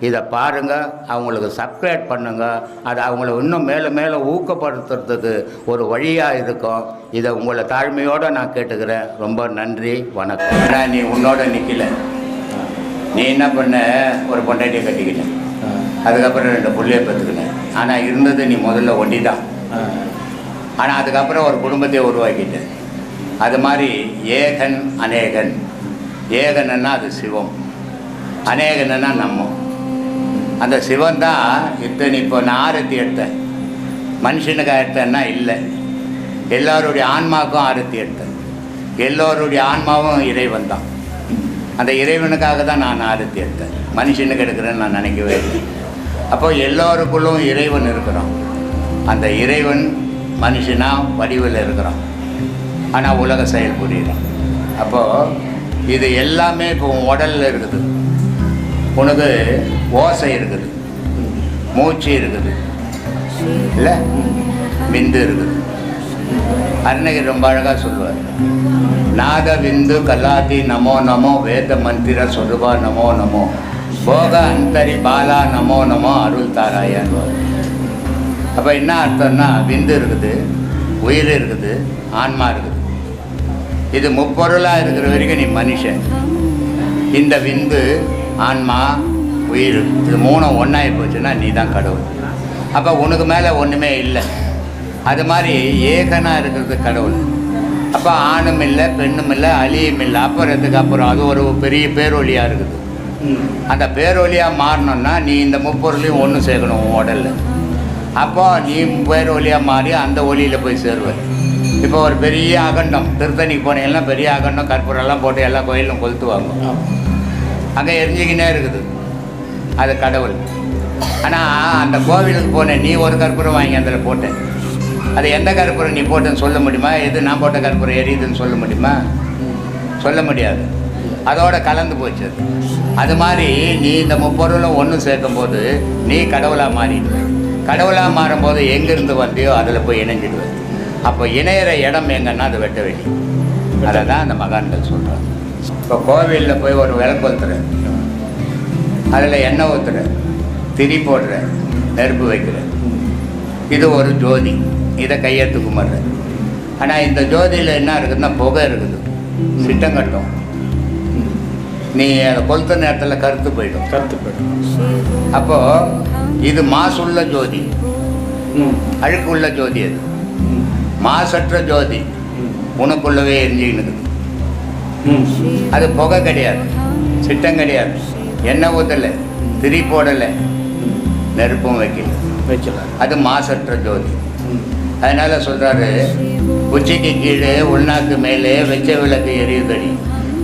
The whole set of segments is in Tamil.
இதை பாருங்க அவங்களுக்கு சப்ஸ்கிரைப் பண்ணுங்க. அது அவங்கள இன்னும் மேலே மேலே ஊக்கப்படுத்துறதுக்கு ஒரு வழியாக இருக்கும். இதை உங்களை தாழ்மையோடு நான் கேட்டுக்கிறேன். ரொம்ப நன்றி வணக்கம். ஆனா, நீ உன்னோட நிற்கல நீ என்ன பண்ண? ஒரு பொண்டாட்டியை கட்டிக்கிட்ட. அதுக்கப்புறம் ரெண்டு புள்ளைய பெற்றுக்கினேன் ஆனால் இருந்தது நீ முதல்ல ஒண்டி தான் ஆனால் அதுக்கப்புறம் ஒரு குடும்பத்தை உருவாக்கிட்டேன் அது மாதிரி ஏகன் அநேகன். ஏகன்னா அது சிவம். அநேகன்னா நம்ம. அந்த சிவன் தான் இத்தனை இப்போ நான் ஆரத்தி எடுத்தேன். மனுஷனுக்கு எடுத்தேன்னா இல்லை. எல்லாருடைய ஆன்மாவுக்கும் ஆரத்தி எடுத்தேன். எல்லோருடைய ஆன்மாவும் இறைவன் தான். அந்த இறைவனுக்காக தான் நான் ஆரத்தி எடுத்தேன். மனுஷனுக்கு எடுக்கிறேன்னு நான் நினைக்கவே இல்லை. அப்போ எல்லோருக்குள்ளும் இறைவன் இருக்கிறான். அந்த இறைவன் மனுஷனா வடிவில் இருக்கிறான். ஆனால் உலக செயல் புரியுறான். அப்போது இது எல்லாமே இப்போ உடலில் இருக்குது. உனக்கு ஓசை இருக்குது. மூச்சு இருக்குது. இல்லை? விந்து இருக்குது. அருணகிரி ரொம்ப அழகாக சொல்லுவார். நாத விந்து கல்லாதி நமோ நமோ வேத மந்திர சொருபா நமோ நமோ. போக அந்தரி பாலா நமோ நமோ அருள் தாராயான்னு அப்போ என்ன அர்த்தம்னா விந்து இருக்குது உயிர் இருக்குது ஆன்மா இருக்குது. இது முப்பொருளாக இருக்கிற வரைக்கும் நீ மனுஷன். இந்த விந்து ஆன்மா உயிர் இது மூணும் ஒன்றாகி போச்சுன்னா நீ தான் கடவுள். அப்போ உனக்கு மேலே ஒன்றுமே இல்லை. அது மாதிரி ஏகனாக இருக்கிறது கடவுள். அப்போ ஆணும் இல்லை பெண்ணும் இல்லை அழியும் இல்லை. அப்புறத்துக்கு அப்புறம் அது ஒரு பெரிய பேரொழியாக இருக்குது. அந்த பேரொழியாக மாறணும்னா நீ இந்த முப்பொருளையும் ஒன்று சேர்க்கணும் உடலில். அப்போ நீ பேரொழியாக மாறி அந்த ஒளியில் போய் சேருவ. இப்போ ஒரு பெரிய அகண்டம் திருத்தணிக்கு போனீங்கன்னா பெரிய அகண்டம் கற்பூரெல்லாம் போட்டு எல்லா கோயிலும் கொளுத்துவாங்க. அங்கே எரிஞ்சிக்கினே இருக்குது. அது கடவுள். ஆனால் அந்த கோவிலுக்கு போனேன். நீ ஒரு கற்பூரம் வாங்கி அதில் போட்டேன். அது எந்த கற்பூரம் நீ போட்டேன்னு சொல்ல முடியுமா? எது நான் போட்ட கற்பூரம் எரியுதுன்னு சொல்ல முடியுமா? சொல்ல முடியாது. அதோட கலந்து போச்சு அது. அது மாதிரி நீ இந்த முப்பொருளும் ஒன்று சேர்க்கும்போது நீ கடவுளாக மாறிடுவ. கடவுளாக மாறும்போது எங்கேருந்து வந்தியோ அதில் போய் இணைஞ்சிடுவ. அப்போ இணையிற இடம் எங்கன்னா அது வெட்ட வெளி அதை தான் அந்த மகான்கள் சொல்கிறாங்க இப்போ கோவிலில் போய் ஒரு விளக்கு ஊத்துற அதில் எண்ணெய் ஊற்றுற திரி போடுற நெருப்பு வைக்கிற இது ஒரு ஜோதி. இதை கையெழுத்து கும்பிட்ற ஆனால் இந்த ஜோதியில் என்ன இருக்குதுன்னா புகை இருக்குது. சிட்டங்கட்டும் நீ அதை கொளுத்த நேரத்தில் கருத்து போயிடும். கருத்து போயிடும். அப்போது இது மாசுள்ள ஜோதி. அழுக்குள்ள ஜோதி அது. மாசற்ற ஜோதி. உனக்குள்ளவே எரிஞ்சுக்கின்னு இருக்குது. அது புகை கிடையாது. சிட்டம் கிடையாது. எண்ணெய் ஊற்றலை திரி போடலை நெருப்பும் வைக்கல. வைக்கலாம் அது மாசற்ற ஜோதி. அதனால் சொல்கிறாரு உச்சிக்கு கீழே உள்நாக்கு மேலே வெச்ச விளக்கு எரியுதடி.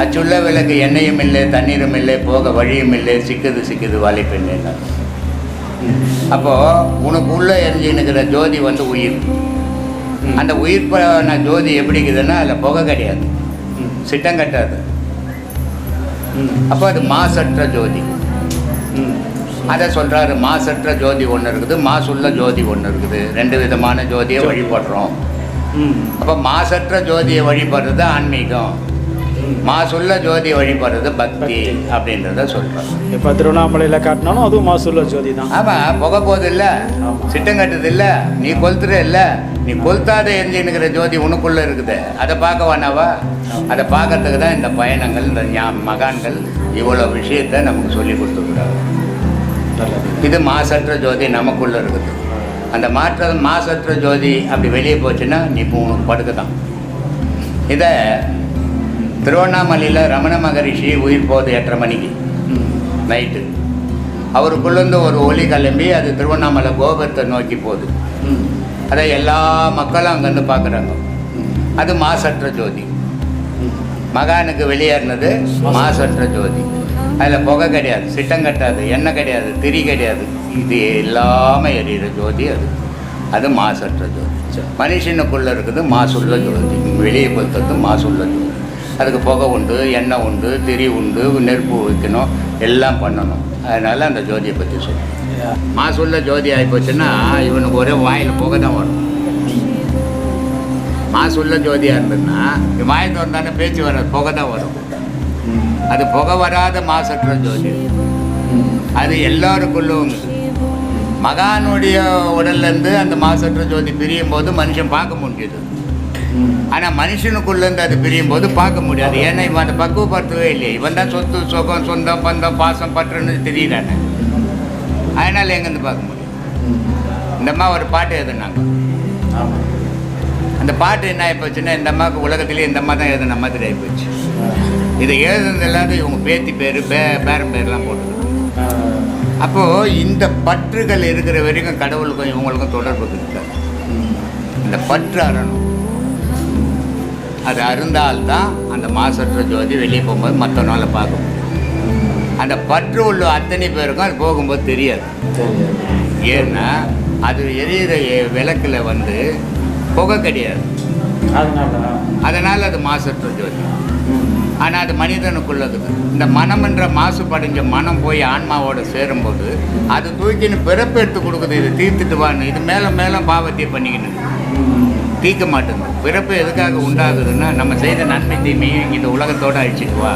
அச்சுள்ள விளக்கு எண்ணெயும் இல்லை தண்ணீரும் இல்லை போக வழியும் இல்லை சிக்குது சிக்குது வாலிப்பெண்ணு அப்போது உனக்கு உள்ளே எரிஞ்சுன்னுக்கிற ஜோதி வந்து உயிர். அந்த உயிர் ஜோதி எப்படி இருக்குதுன்னா அதில் புகை கிடையாது. சிட்டம் கட்டாது. ம். அப்போ அது மாசற்ற ஜோதி. ம். அதை சொல்கிறாரு மாசற்ற ஜோதி ஒன்று இருக்குது மாசுள்ள ஜோதி ஒன்று இருக்குது. ரெண்டு விதமான ஜோதியை வழிபடுறோம். ம். அப்போ மாசற்ற ஜோதியை வழிபடுறது ஆன்மீகம். மாசுள்ள ஜோதியை வழிபடுறது பக்தி. அப்படின்றத சொல்கிறோம் இப்போ திருவண்ணாமலையில் காட்டினாலும் அதுவும் மாசூல ஜோதி தான். ஆமாம் புகை போகுது இல்லை. சிட்டம் கட்டுது இல்லை நீ கொளுத்துற இல்லை நீ கொளுத்தாத எரிஞ்சுன்னுக்கிற ஜோதி உனக்குள்ளே இருக்குது. அதை பார்க்க வேணாவா? அதை பார்க்கறதுக்கு தான் இந்த பயணங்கள் இந்த ஞா மகான்கள் இவ்வளோ விஷயத்தை நமக்கு சொல்லி கொடுத்துருக்குறாங்க. இது மாசற்ற ஜோதி நமக்குள்ள இருக்குது. அந்த மாற்ற மாசற்ற ஜோதி அப்படி வெளியே போச்சுன்னா நீ இப்போ உனக்கு படுக்க தான் இதை திருவண்ணாமலையில் ரமண மகரிஷி உயிர் போகுது எட்டரை மணிக்கு. நைட்டு. அவருக்குள்ளேருந்து ஒரு ஒளி கிளம்பி அது திருவண்ணாமலை கோபுரத்தை நோக்கி போகுது. அதை எல்லா மக்களும் அங்கேருந்து பார்க்குறாங்க. அது மாசற்ற ஜோதி. மகானுக்கு வெளியேறினது மாசற்ற ஜோதி. அதில் புகை கிடையாது சிட்டம் கட்டாது எண்ணெய் கிடையாது திரி கிடையாது. இது எல்லாமே எரியிற ஜோதி அது. அது மாசற்ற ஜோதி. மனுஷனுக்குள்ளே இருக்குது மாசுள்ள ஜோதி. வெளியே கொடுத்தது மாசுள்ள ஜோதி. அதுக்கு புகை உண்டு எண்ணெய் உண்டு திரி உண்டு நெருப்பு வைக்கணும் எல்லாம் பண்ணணும். அதனால் அந்த ஜோதியை பற்றி சொல்லுவேன் மாசுள்ள ஜோதி ஆகிப்போச்சுன்னா இவனுக்கு ஒரே வாயில் புகை தான் வரும். மாசுள்ள ஜோதியாக இருந்ததுன்னா வாயில் வாய் திறந்தானே பேச்சு வராது புகை தான் வரும். அது புகை வராத மாசற்ற ஜோதி. அது எல்லாருக்குள்ளும் மகானுடைய உடல்லேருந்து அந்த மாசற்ற ஜோதி பிரியும் போது மனுஷன் பார்க்க முடியுது ஆனால் மனுஷனுக்குள்ளேருந்து அது பிரியும் போது பார்க்க முடியாது. ஏன்னா இவன் அதை பக்குவப்படுத்தவே இல்லையே. இவன் தான் சொத்து சுகம் சொந்தம் பந்தம் பாசம் பற்றுன்னு தெரியலானே அதனால் எங்கேருந்து பார்க்க முடியும்? இந்த அம்மா ஒரு பாட்டு எழுதுனாங்க. அந்த பாட்டு என்ன ஆகிப்போச்சுன்னா இந்த அம்மாவுக்கு உலகத்திலே இந்த அம்மா தான் எழுதுன மாதிரி ஆகிப்போச்சு இதை எழுதுனது எல்லாத்தையும் இவங்க பேத்தி பேர் பே பேரன் பேர்லாம் போட்டு அப்போது இந்த பற்றுகள் இருக்கிற வரைக்கும் கடவுளுக்கும் இவங்களுக்கும் தொடர்பு இருக்காது இந்த பற்று அறணும் அது அருந்தால்தான் அந்த மாசற்ற ஜோதி வெளியே போகும்போது மற்றவனால பார்க்க முடியும் அந்த பற்று உள்ள அத்தனை பேருக்கும் அது போகும்போது தெரியாது. ஏன்னா அது எரியிற விளக்குல வந்து புகை கிடையாது. அதனால? அதனால் அது மாசற்ற ஜோதி. ஆனால் அது மனிதனுக்குள்ளது. இந்த மனம் என்ற மாசுபடைஞ்ச மனம் போய் ஆன்மாவோட சேரும்போது அது தூக்கின்னு பிறப்பு எடுத்து கொடுக்குது இது தீர்த்துட்டு வான்னு இது மேலே மேலே பாவத்தை பண்ணிக்கின்னு ம் தீர்க்க மாட்டேங்குது பிறப்பு எதுக்காக உண்டாகுதுன்னா நம்ம செய்த நன்மை தீமையும் இந்த உலகத்தோடு அழிச்சிட்டு வா.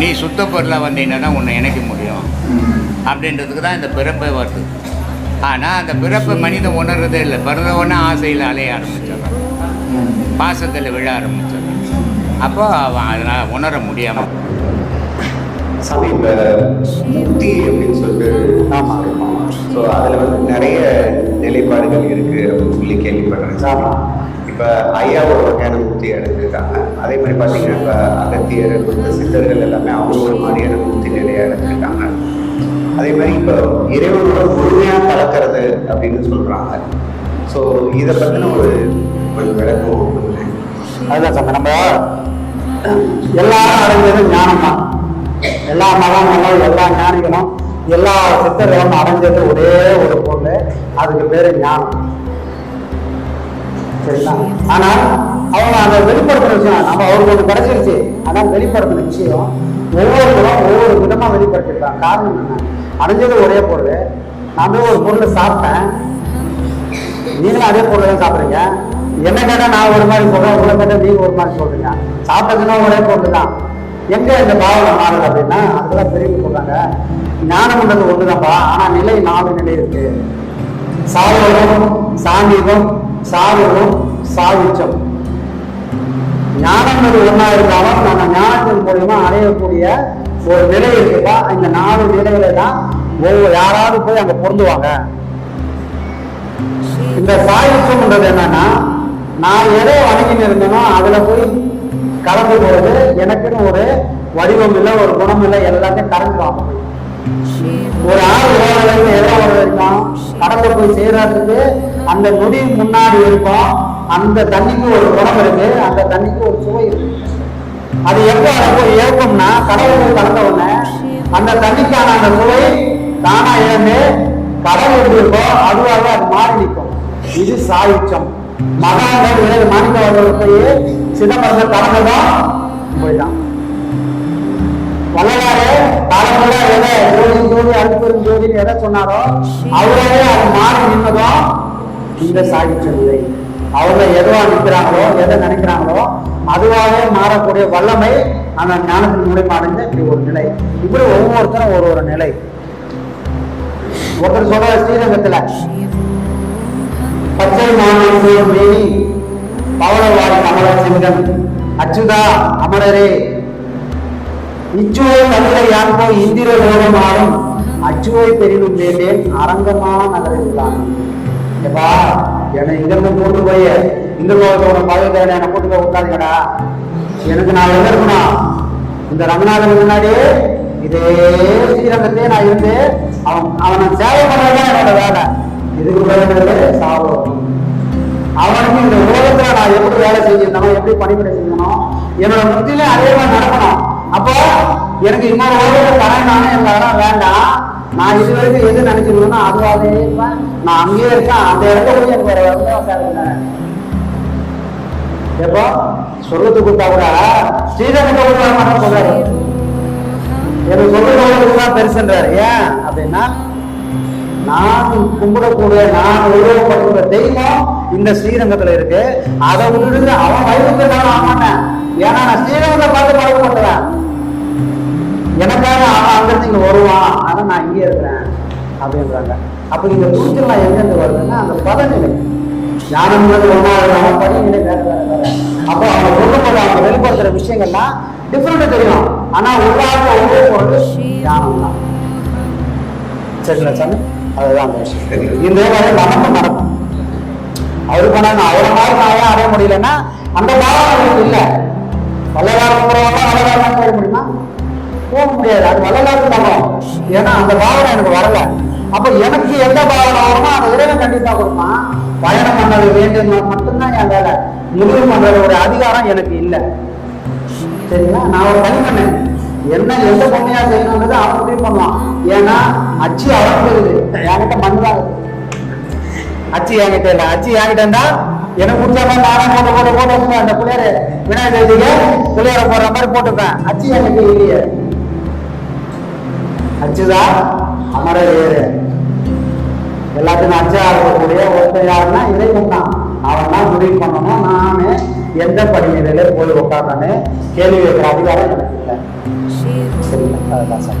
நீ சுத்த பொருளாக வந்தீங்கன்னா உன்னை இணைக்க முடியும். அப்படின்றதுக்கு தான் இந்த பிறப்பை வருது. ஆனால் அந்த பிறப்பை மனிதன் உணர்றதே இல்லை. பிறந்தவொன்னே ஆசையில் அலைய ஆரம்பிச்சிடறான். பாசத்தில் விழ ஆரம்பிச்சிடறான். அப்போ அவன் அதனால் உணர முடியாமல் சாமி இப்போ முக்தி அப்படின்னு சொல்லிட்டு ஆமாம். ஸோ அதில் வந்து நிறைய நிலைப்பாடுகள் இருக்கு அப்படின்னு சொல்லி கேள்விப்படுறேன் இப்போ ஐயாவோட வகையான முக்தி அடைஞ்சிருக்காங்க அதே மாதிரி பார்த்தீங்கன்னா இப்போ அகத்தியர் மற்ற சித்தர்கள் எல்லாமே அவங்க ஒரு மாதிரியான முக்தி நிலையை அடைஞ்சிருக்காங்க அதே மாதிரி இப்போ இறைவனோட முழுமையாக கலக்கிறது அப்படின்னு சொல்கிறாங்க ஸோ இதை பற்றின ஒரு கொஞ்சம் விளக்கம். அதுதான் சார் நம்ம எல்லாரும் அடைஞ்சது ஞானம் தான் எல்லா மதங்களும் எல்லா ஞானிகளும் எல்லா சித்தர்களும் அடைஞ்சது ஒரே ஒரு பொருள் அதுக்கு பேரு ஞானம். சரிங்களா? ஆனா அவங்க அதை வெளிப்படுத்துற விஷயம் நம்ம அவருக்கு ஒன்று கிடைச்சிருச்சு. ஆனால் வெளிப்படுத்தின விஷயம் ஒவ்வொருத்தரும் ஒவ்வொரு விதமா வெளிப்படுத்திருக்காங்க. காரணம் என்ன? அடைஞ்சது ஒரே பொருள். நான் ஒரு பொருளை சாப்பிட்டேன். நீங்களும் அதே பொருளை தான் சாப்பிட்றீங்க. என்ன கேட்டால் நான் ஒரு மாதிரி சொல்றேன் உங்களை கேட்டால் நீங்க ஒரு மாதிரி சொல்றீங்க. சாப்பிட்டதுன்னா ஒரே பொருள் தான். எங்க இந்த பாவனை மாறுது அப்படின்னா அதெல்லாம் பெரியவங்க சொல்றாங்க. ஞானம்ன்றது ஒண்ணுதான்ப்பா. ஆனா நிலை நாலு நிலை இருக்கு. சாவகம் சாமீபம் சாவகம் சாவிச்சம் ஞானம்ன்றது ஒன்றா இருந்தாலும் நம்ம ஞானத்தின் மூலியமா அடையக்கூடிய ஒரு நிலை இருக்குப்பா. இந்த நாலு நிலையில தான் ஒவ்வொரு யாராவது போய் அங்க பொருந்துவாங்க. இந்த சாயுச்சம்ன்றது என்னன்னா நான் எதை வணங்கின்னு இருந்தேனோ அதுல போய் கலந்து போறது எனக்குன்னு ஒரு வடிவம் இல்லை ஒரு குணம் இல்லை எல்லாத்தையும் கலந்துவாங்க ஒரு ஆள் ஓடுறது எதை இருக்கும். கடல்ல போய் செய்யறதுக்கு அந்த நொடி முன்னாடி இருக்கும். அந்த தண்ணிக்கு ஒரு குணம் இருக்கு. அந்த தண்ணிக்கு ஒரு சுவை இருக்கு. அது எப்போ அதை ஏற்கும்னா கடவுள் போய் கலந்த உடனே அந்த தண்ணிக்கான அந்த சுவை தானா இழந்து கடவுள் எப்படி இருக்கோ அதுவாக அது மாறி நிற்கும். இது சாயுச்சம். மகான்கள் ஏழு மாணிக்கவர்கள் போய் சிதம்பரத்தை கலந்ததும் போயிட்டான் வள்ளலாறு காலமுறை எதை ஜோதி ஜோதி அற்புதம் ஜோதின்னு எதை சொன்னாரோ அவரே அது மாறி நின்னதும் இந்த சாகித்ய நிலை அவங்க எதுவா நிற்கிறாங்களோ எதை நினைக்கிறாங்களோ அதுவாகவே மாறக்கூடிய வல்லமை அந்த ஞானத்தின் மூலியமா அடைஞ்ச இப்படி ஒரு நிலை. இப்படி ஒவ்வொருத்தரும் ஒரு ஒரு நிலை. ஒருத்தர் சொல்ற ஸ்ரீரங்கத்துல பச்சை மாநிலம் மேனி பவளவாடி அமர சிங்கம் அச்சுதா அமரரே இச்சுவை தமிழை யான்போ இந்திர லோகம் அச்சுவை பெரிதும் வேண்டேன் அரங்கமான நகரில் ஏப்பா என்னை இங்கிருந்து கூட்டு போய் இந்த லோகத்தோட பதவி என்னை கூட்டு போய் விட்டாதீங்கடா எனக்கு நான் எங்க இருக்கணும் இந்த ரங்கநாதன் முன்னாடி இதே ஸ்ரீரங்கத்திலே நான் இருந்து அவன் அவனை சேவை பண்றதுதான் என்னோட வேலை. இதுக்கு பிறகு சாவு. அவனுக்கு இந்த உலகத்துல நான் எப்படி வேலை செஞ்சிருந்தனோ எப்படி பணிபுரை செஞ்சனோ என்னோட முத்தியில அதே மாதிரி நடக்கணும். அப்போ எனக்கு இன்னொரு உலகத்தை தரேன் நானே எனக்கு வேண்டாம். நான் இது வரைக்கும் எது நினைச்சிருந்தேனோ அதுவாகவே இருப்பேன் நான் அங்கேயே இருக்கேன். அந்த இடத்துல போய் எனக்கு வேற வேலை எப்போ? சொல்றதுக்கு கொடுத்தா கூட. ஸ்ரீரங்கத்தை கூட மட்டும் சொல்றாரு. எனக்கு சொல்றது தான் பெருசுன்றாரு ஏன் அப்படின்னா நான் கும்பிடக்கூடிய நான் உருவப்படுகிற தெய்வம் இந்த ஸ்ரீரங்கத்துல இருக்கு. அதை விட்டுட்டு அவன் வயதுக்கு நான் ஆமாட்டேன் ஏன்னா நான் ஸ்ரீரங்கத்தை பார்த்து பழக்கப்பட்டுறேன் எனக்காக அவன் அங்கிருந்து இங்க வருவான் ஆனா நான் இங்கே இருக்கிறேன் அப்படின்றாங்க. அப்ப இந்த தூக்கெல்லாம் எங்கேருந்து வருதுன்னா அந்த பதநிலை. ஞானம் ஒன்றாக படிநிலை வேற வேற வேற. அப்போ அவங்க சொல்லும்போது அவங்க வெளிப்படுத்துற விஷயங்கள்லாம் டிஃப்ரெண்ட் தெரியும். ஆனா உள்ளாக ஒரே பொருள் ஞானம் தான் சரிங்களா சாமி? அதுதான் அந்த விஷயம். இந்த வேலை நமக்கும் நடக்கும் அவரு பண்ணாங்க அவரை மாதிரி நான் ஏன் அடைய முடியலன்னா அந்த பாவம் இல்லை. இல்லை வள்ளலார் போறவங்க வாரம் போக முடியுமா? போக முடியாது. அது வரலாறு தகம் ஏன்னா அந்த பாவனை எனக்கு வரல. அப்ப எனக்கு எந்த பாவனை வருமோ அந்த இறைவன் கண்டிப்பா கொடுப்பான். பயணம் பண்ணது வேண்டும் மட்டும்தான் என் வேலை. முடிவு ஒரு அதிகாரம் எனக்கு இல்லை. சரிங்களா? நான் ஒரு பணி பண்ணேன். என்ன எந்த பொண்ணையா செய்யணும்ன்றது அவன் முடிவு பண்ணுவான். ஏன்னா அச்சு அவனுக்கு இருக்குது என்கிட்ட மண்ணு அச்சு என்கிட்ட இல்லை. அச்சு என்கிட்ட இருந்தா எனக்கு பிடிச்ச மாதிரி நானே போட்டு போட்டு போட்டு அந்த பிள்ளையாரு விநாயகர் சதுர்த்திக்கு பிள்ளையார போடுற மாதிரி போட்டுப்பேன். அச்சு எனக்கு இல்லையே. அச்சுதான் அமர வேறு எல்லாத்தையும் அச்சா இருக்கக்கூடிய ஒருத்தன் யாருன்னா இறைவன் தான். அவன் தான் முடிவு பண்ணணும். நானே எந்த படிநிலையில போய் உட்கார்ந்தானு கேள்வி வைக்கிற அதிகாரம் எனக்கு இல்லை. சரிங்களா? அதுதான் சார்.